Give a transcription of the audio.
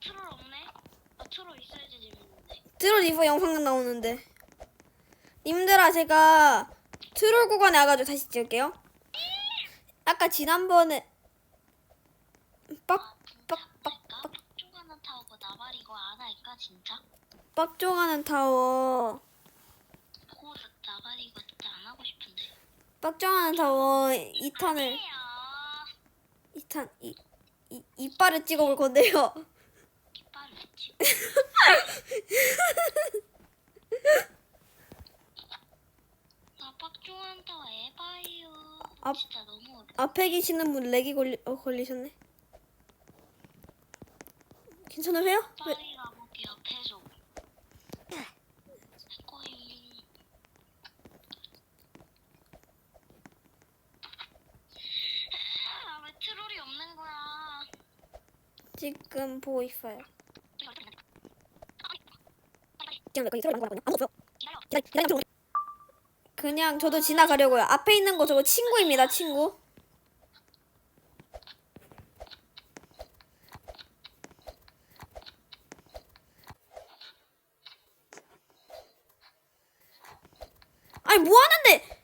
트롤 없네? 아 트롤 있어야지 재밌는데. 트롤 리버 영상 나오는데. 님들아 제가 트롤 구간에 와가지고 다시 찍을게요. 아까 지난번에 빡 빡빡빡. 빡쪽하는 타오고 나발 이거 안 할까 진짜? 빡종하는 타워. 오 나발 이거 진짜 안 하고 싶은데. 빡종하는 타워 2탄을 해요. 2탄 이, 이 이빨을 찍어볼 건데요. 아 에바예요. 아. 진짜 너무 어려. 앞에 계시는 분 렉이 걸리 어, 걸리셨네. 괜찮으세요? 왜? 빨리 가볼게 옆에서. 거의. 아, 왜 트롤이 없는 거야? 지금 보고 있어요. 이거 어떻게 되나? 그냥 거기 트롤 거라고요. 아무도 없어요. 기다려. 기다려, 기다려. 그냥 저도 지나가려고요. 앞에 있는 거 저거 친구입니다, 친구. 아니 뭐 하는데?